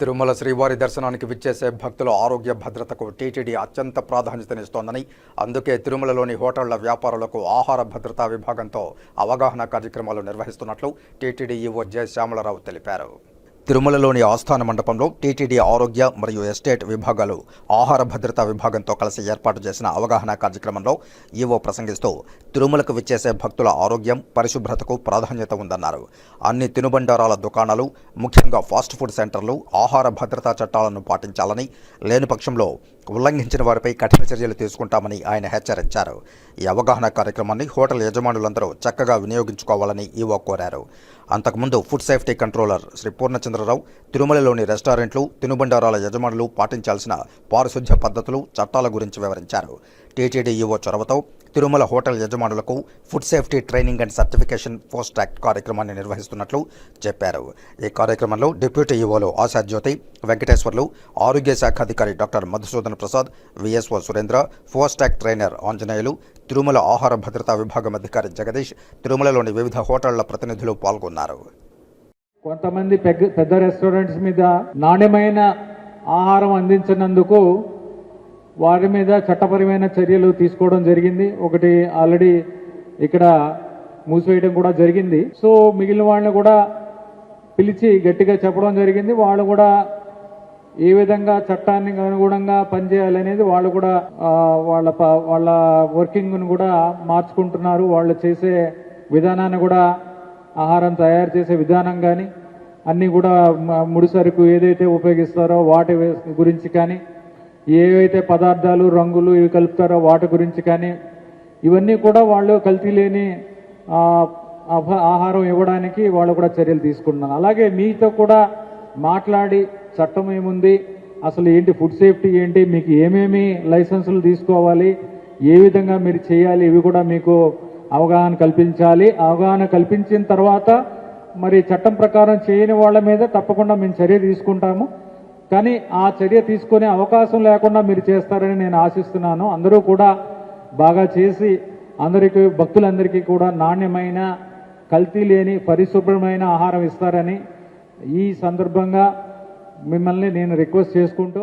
తిరుమల శ్రీవారి దర్శనానికి విచ్చేసే భక్తుల ఆరోగ్య భద్రతకు టీటీడీ అత్యంత ప్రాధాన్యతనిస్తోందని అందుకే తిరుమలలోని హోటళ్ళ వ్యాపారులకు ఆహార భద్రతా విభాగంతో అవగాహన కార్యక్రమాలు నిర్వహిస్తున్నట్లు టీటీడీ ఈవో జె. శ్యామలరావు తెలిపారు. తిరుమలలోని ఆస్థాన మండపంలో టీటీడీ ఆరోగ్య మరియు ఎస్టేట్ విభాగాలు ఆహార భద్రతా విభాగంతో కలిసి ఏర్పాటు చేసిన అవగాహన కార్యక్రమంలో ఈవో ప్రసంగిస్తూ తిరుమలకు విచ్చేసే భక్తుల ఆరోగ్యం పరిశుభ్రతకు ప్రాధాన్యత ఉందన్నారు. అన్ని తినుబండారాల దుకాణాలు ముఖ్యంగా ఫాస్ట్ ఫుడ్ సెంటర్లు ఆహార భద్రతా చట్టాలను పాటించాలని లేని పక్షంలో ఉల్లంఘించిన వారిపై కఠిన చర్యలు తీసుకుంటామని ఆయన హెచ్చరించారు. ఈ అవగాహన కార్యక్రమాన్ని హోటల్ యజమానులందరూ చక్కగా వినియోగించుకోవాలని ఈవో కోరారు. అంతకుముందు food safety controller Shri Purnachandrarao తిరుమలలోని రెస్టారెంట్లు తినుబండారాల యజమానులు పాటించాల్సిన పారిశుధ్య పద్ధతులు చట్టాల గురించి వివరించారు. టీటీడీ ఈవో చొరవతో తిరుమల హోటల్ యజమానులకు food safety training and certification post act కార్యక్రమాన్ని నిర్వహిస్తున్నట్లు చెప్పారు. ఈ కార్యక్రమంలో డిప్యూటీ ఈవోలు ఆశాజ్యోతి వెంకటేశ్వర్లు ఆరోగ్య శాఖ అధికారి doctor Madhusudan Prasad VSO Surendra post act trainer Anjaneyulu Tirumala ఆహార భద్రతా విభాగం అధికారి జగదీష్ తిరుమలలోని వివిధ హోటళ్ళ ప్రతినిధులు పాల్గొన్నారు. కొంతమంది పెద్ద పెద్ద రెస్టారెంట్స్ మీద నాణ్యమైన ఆహారం అందించినందుకు వారి మీద చట్టపరమైన చర్యలు తీసుకోవడం జరిగింది. ఒకటి ఆల్రెడీ ఇక్కడ మూసివేయడం కూడా జరిగింది. సో మిగిలిన వాళ్ళని కూడా పిలిచి గట్టిగా చెప్పడం జరిగింది. వాళ్ళు కూడా ఏ విధంగా చట్టానికి అనుగుణంగా పనిచేయాలనేది వాళ్ళు కూడా వాళ్ళ ప- వాళ్ళ వర్కింగ్ను కూడా మార్చుకుంటున్నారు. వాళ్ళు చేసే విధానాన్ని కూడా ఆహారం తయారు చేసే విధానం కానీ అన్నీ కూడా ముడిసరుకు ముడి సరుకు ఏదైతే ఉపయోగిస్తారో వాటి గురించి కానీ ఏవైతే పదార్థాలు రంగులు ఇవి కలుపుతారో వాటి గురించి కానీ ఇవన్నీ కూడా వాళ్ళు కల్తీ లేని ఆహారం ఇవ్వడానికి వాళ్ళు కూడా చర్యలు తీసుకుంటున్నారు. అలాగే మీతో కూడా మాట్లాడి చట్టం ఏముంది అసలు ఏంటి ఫుడ్ సేఫ్టీ ఏంటి మీకు ఏమేమి లైసెన్సులు తీసుకోవాలి ఏ విధంగా మీరు చేయాలి ఇవి కూడా మీకు అవగాహన కల్పించాలి. అవగాహన కల్పించిన తర్వాత మరి చట్టం ప్రకారం చేయని వాళ్ళ మీద తప్పకుండా మేము చర్య తీసుకుంటాము. కానీ ఆ చర్య తీసుకునే అవకాశం లేకుండా మీరు చేస్తారని నేను ఆశిస్తున్నాను. అందరూ కూడా బాగా చేసి అందరికీ భక్తులందరికీ కూడా నాణ్యమైన కల్తీ లేని పరిశుభ్రమైన ఆహారం ఇస్తారని ఈ సందర్భంగా మిమ్మల్ని నేను రిక్వెస్ట్ చేసుకుంటూ